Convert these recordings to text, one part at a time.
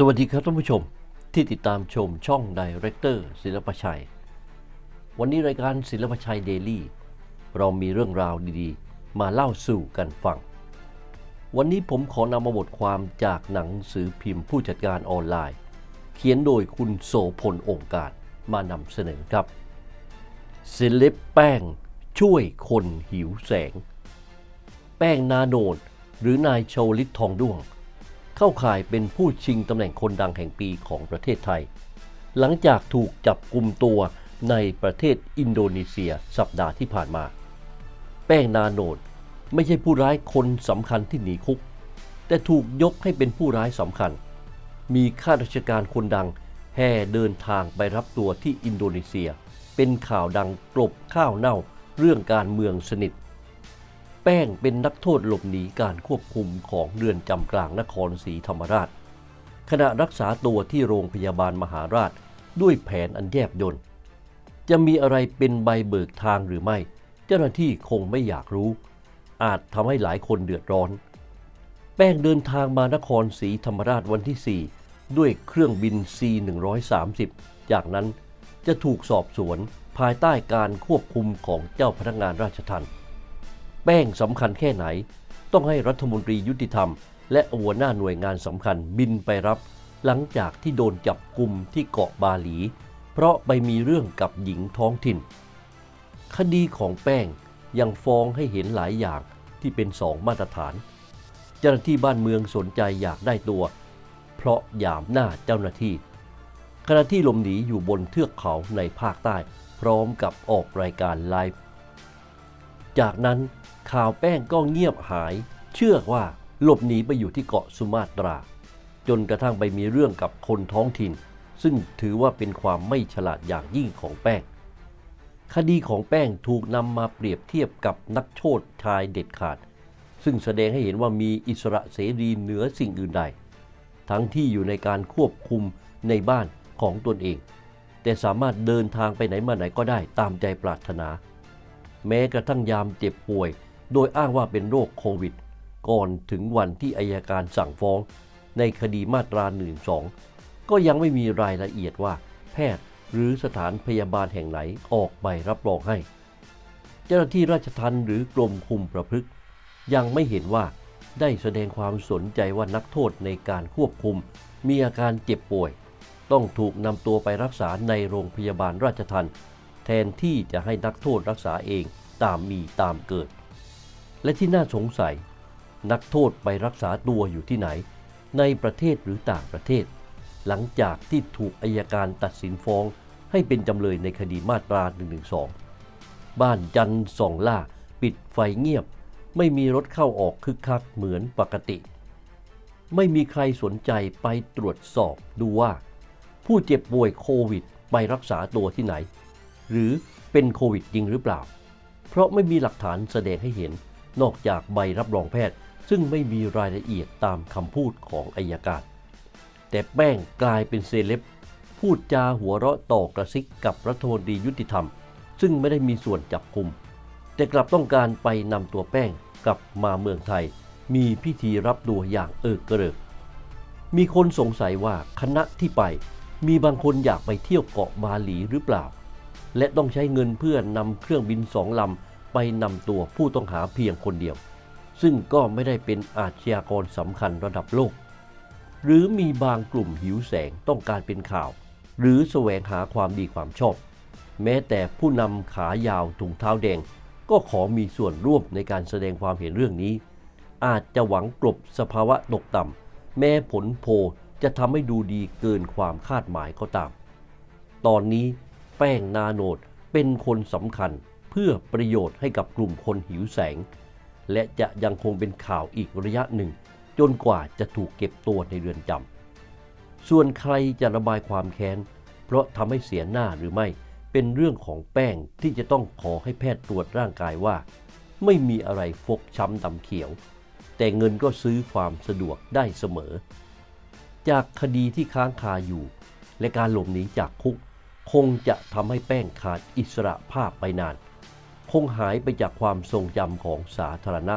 สวัสดีครับท่านผู้ชมที่ติดตามชมช่องดีเรคเตอร์ศิลปชัย วันนี้รายการศิลปชัยเดลี่เรามีเรื่องราวดีๆ มาเล่าสู่กันฟัง วันนี้ผมขอนำมาบทความจากหนังสือพิมพ์ผู้จัดการออนไลน์ เขียนโดยคุณโสพลองค์การมานำเสนอครับเซเลบแป้งช่วยคนหิวแสง แป้งนาโนดหรือนายโชลิตทองด้วง เข้าข่ายเป็นผู้ชิงตำแหน่งคนดังแห่งปีของประเทศไทย หลังจากถูกจับกลุ่มตัวในประเทศอินโดนีเซียสัปดาห์ที่ผ่านมา แป้งนาโนดไม่ใช่ผู้ร้ายคนสำคัญที่หนีคุก แต่ถูกยกให้เป็นผู้ร้ายสำคัญ มีข้าราชการคนดังแห่เดินทางไปรับตัวที่อินโดนีเซีย เป็นข่าวดังกลบข้าวเน่าเรื่องการเมืองสนิท ป้งเป็นนักโทษหลบหนีการควบคุมของเรือนจำกลางนครศรีธรรมราช ขณะรักษาตัวที่โรงพยาบาลมหาราชด้วยแผนอันแยบยลจะมีอะไรเป็นใบเบิกทางหรือไม่ เจ้าหน้าที่คงไม่อยากรู้ อาจทำให้หลายคนเดือดร้อน แป้งเดินทางมานครศรีธรรมราชวันที่ 4 ด้วยเครื่องบิน C130 จากนั้นจะถูกสอบสวนภายใต้การควบคุมของเจ้าพนักงานราชทัณฑ์ แป้งสำคัญแค่ไหน ต้องให้รัฐมนตรียุติธรรม และหัวหน้าหน่วยงานสำคัญบินไปรับ หลังจากที่โดนจับกลุ่มที่เกาะบาหลี เพราะไปมีเรื่องกับหญิงท้องถิ่น คดีของแป้งยังฟ้องให้เห็นหลายอย่างที่เป็นสองมาตรฐาน เจ้าหน้าที่บ้านเมืองสนใจอยากได้ตัว เพราะหยามหน้าเจ้าหน้าที่ขณะที่หลบหนีอยู่บนเทือกเขาในภาคใต้ พร้อมกับออกรายการไลฟ์ จากนั้น ข่าวแป้งก็เงียบหาย เชื่อว่าหลบหนีไปอยู่ที่เกาะสุมาตรา จนกระทั่งไปมีเรื่องกับคนท้องถิ่น ซึ่งถือว่าเป็นความไม่ฉลาดอย่างยิ่งของแป้ง คดีของแป้งถูกนำมาเปรียบเทียบกับนักโทษชายเด็ดขาด ซึ่งแสดงให้เห็นว่ามีอิสระเสรีเหนือสิ่งอื่นใด ทั้งที่อยู่ในการควบคุมในบ้านของตนเอง แต่สามารถเดินทางไปไหนมาไหนก็ได้ตามใจปรารถนา แม้กระทั่งยามเจ็บป่วย โดยอ้างว่าเป็นโรคโควิด ก่อนถึงวันที่อายการสั่งฟ้อง ในคดีมาตรา1นึก็ยังไม่มีรายละเอียดว่า แพทย์หรือสถานพยาบาลแห่งไหนออกใบรับรองให้ เจ้าหน้าที่ราชทัณฑ์หรือกรมคุมประพฤติ ยังไม่เห็นว่าได้แสดงความสนใจว่านักโทษในการควบคุม มีอาการเจ็บป่วย ต้องถูกนำตัวไปรักษาในโรงพยาบาลราชทัณฑ์แทนที่จะให้นักโทษรักษาเองตามมีตามเกิด และที่น่าสงสัย นักโทษไปรักษาตัวอยู่ที่ไหน ในประเทศหรือต่างประเทศ หลังจากที่ถูกอายการตัดสินฟ้องให้เป็นจำเลยในคดีมาตรา 112 บ้านจันทร์สองล่าปิดไฟเงียบ ไม่มีรถเข้าออกคึกคักเหมือนปกติ ไม่มีใครสนใจไปตรวจสอบดูว่า ผู้เจ็บป่วยโควิดไปรักษาตัวที่ไหน หรือเป็นโควิดจริงหรือเปล่า เพราะไม่มีหลักฐานแสดงให้เห็น นอกจากใบรับรองแพทย์ ซึ่งไม่มีรายละเอียดตามคำพูดของอายการ แต่แป้งกลายเป็นเซเลบพูดจาหัวเราะต่อกระซิกกับรัฐมนตรียุติธรรม ซึ่งไม่ได้มีส่วนจับกุม แต่กลับต้องการไปนำตัวแป้งกลับมาเมืองไทย มีพิธีรับตัวอย่างเอิกเกริก มีคนสงสัยว่าคณะที่ไป มีบางคนอยากไปเที่ยวเกาะบาหลีหรือเปล่า และต้องใช้เงินเพื่อนำเครื่องบินสองลำ ไปนำตัวผู้ต้องหาเพียงคนเดียว ซึ่งก็ไม่ได้เป็นอาชญากรสำคัญระดับโลก หรือมีบางกลุ่มหิวแสงต้องการเป็นข่าว หรือแสวงหาความดีความชอบ แม้แต่ผู้นำขายาวถุงเท้าแดง ก็ขอมีส่วนร่วมในการแสดงความเห็นเรื่องนี้ อาจจะหวังกลบสภาวะตกต่ำแม้ผลโพจะทำให้ดูดีเกินความคาดหมายก็ตาม ตอนนี้แป้งนาโนดเป็นคนสำคัญ เพื่อประโยชน์ให้กับกลุ่มคนหิวแสง และจะยังคงเป็นข่าวอีกระยะหนึ่ง จนกว่าจะถูกเก็บตัวในเรือนจำส่วนใครจะระบายความแค้น เพราะทำให้เสียหน้าหรือไม่เป็นเรื่องของแป้งที่จะต้องขอให้แพทย์ตรวจร่างกายว่า ไม่มีอะไรฟกช้ำดำเขียว แต่เงินก็ซื้อความสะดวกได้เสมอ จากคดีที่ค้างคาอยู่ และการหลบหนีจากคุก คงจะทำให้แป้งขาดอิสระภาพไปนาน คงหายไปจากความทรงจำของสาธารณะ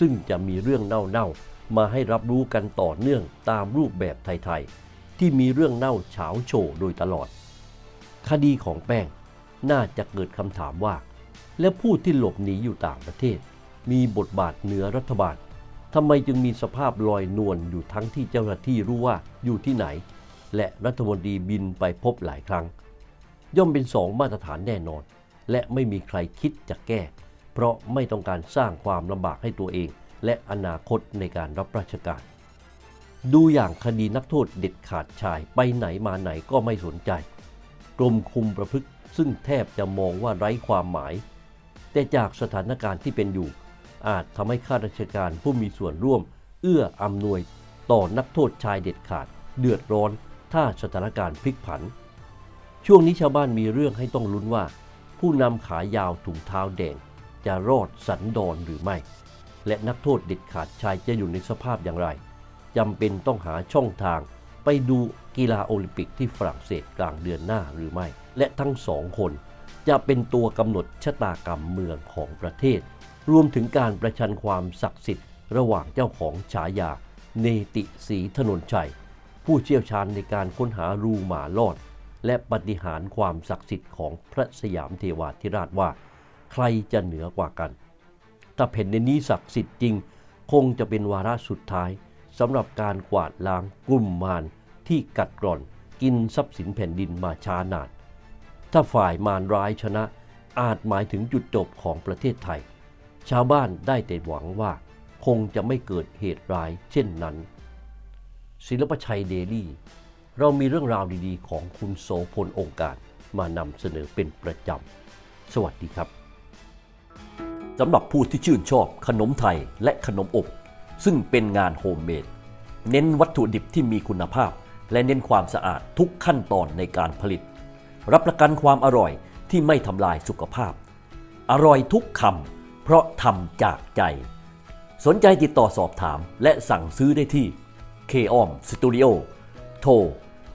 ซึ่งจะมีเรื่องเน่าๆ มาให้รับรู้กันต่อเนื่องตามรูปแบบไทยๆ ที่มีเรื่องเน่าเฉาโชว์โดยตลอด คดีของแป้งน่าจะเกิดคำถามว่า และผู้ที่หลบหนีอยู่ต่างประเทศ มีบทบาทเหนือรัฐบาลทำไมจึงมีสภาพลอยนวลอยู่ทั้งที่เจ้าหน้าที่รู้ว่าอยู่ที่ไหน และรัฐมนตรีบินไปพบหลายครั้ง ย่อมเป็นสองมาตรฐานแน่นอน และไม่มีใครคิดจะแก้ เพราะไม่ต้องการสร้างความลำบากให้ตัวเอง และอนาคตในการรับราชการ ดูอย่างคดีนักโทษเด็ดขาดชายไปไหนมาไหนก็ไม่สนใจ กรมคุมประพฤติซึ่งแทบจะมองว่าไร้ความหมาย แต่จากสถานการณ์ที่เป็นอยู่ อาจทำให้ข้าราชการผู้มีส่วนร่วม เอื้ออำนวยต่อนักโทษชายเด็ดขาด เดือดร้อน ถ้าสถานการณ์พลิกผัน ช่วงนี้ชาวบ้านมีเรื่องให้ต้องลุ้นว่า ผู้นำขายาวถุงเท้าแดงจะรอดสันดอนหรือไม่ และนักโทษเด็ดขาดชายจะอยู่ในสภาพอย่างไรจำเป็นต้องหาช่องทางไปดูกีฬาโอลิมปิกที่ฝรั่งเศสกลางเดือนหน้าหรือไม่ และทั้งสองคนจะเป็นตัวกำหนดชะตากรรมเมืองของประเทศ รวมถึงการประชันความศักดิ์สิทธิ์ ระหว่างเจ้าของฉายา เนติศรีถนนชัย ผู้เชี่ยวชาญในการค้นหารูหมาลอด และปฏิหารความศักดิ์สิทธิ์ของพระสยามเทวาธิราชว่า ใครจะเหนือกว่ากัน ถ้าแผ่นดินนี้ศักดิ์สิทธิ์จริง คงจะเป็นวาระสุดท้ายสำหรับการกวาดล้างกลุ่มมารที่กัดกร่อนกินทรัพย์สินแผ่นดินมาช้านาน ถ้าฝ่ายมารร้ายชนะอาจหมายถึงจุดจบของประเทศไทย ชาวบ้านได้แต่หวังว่า คงจะไม่เกิดเหตุร้ายเช่นนั้น ศิลปชัยเดลี่ เรามีเรื่องราวดีๆ ของคุณโสพลองค์การมานำเสนอเป็นประจำ สวัสดีครับสำหรับผู้ที่ชื่นชอบขนมไทยและขนมอบ ซึ่งเป็นงานโฮมเมดเน้นวัตถุดิบที่มีคุณภาพ และเน้นความสะอาดทุกขั้นตอนในการผลิต รับประกันความอร่อยที่ไม่ทำลายสุขภาพ อร่อยทุกคำเพราะทำจากใจ สนใจติดต่อสอบถามและสั่งซื้อได้ที่ k o m Studio โทร